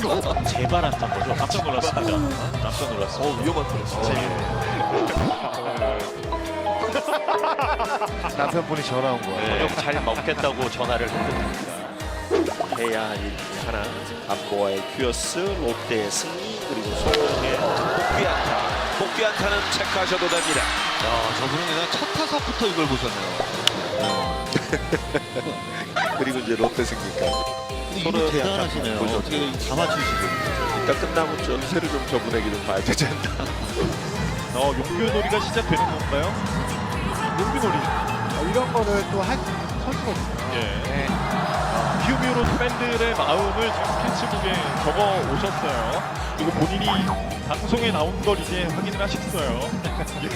재발한다는 거죠. 깜짝 놀랐습니다. 깜짝 놀랐습니다. 어 위험한 턴 남편분이 전화 온 거야. 네, 잘 먹겠다고 전화를 했습니다. 해야 할 하나 안보와의 큐어스 롯데의 승리 그리고 소망의 복귀 안타 복귀 안타는 체크하셔도 됩니다 야, 저분은 그냥 첫 타석부터 이걸 보셨네요. 그리고 이제 롯데 승리까. 근 데 이거 대단하시네요. 보죠. 어떻게 다 맞추시고. 일단 끝나면 좀 새를 좀 저분에게 좀 봐야 되지 않나. 어, 용규놀이가 시작되는 건가요? 용규놀이. 이런 거를 또할 선수거든요. 예. 키우미로 팬들의 마음을 지금 스케치북에 적어 오셨어요. 그리고 본인이 방송에 나온 걸 이제 확인을 하셨어요. 예.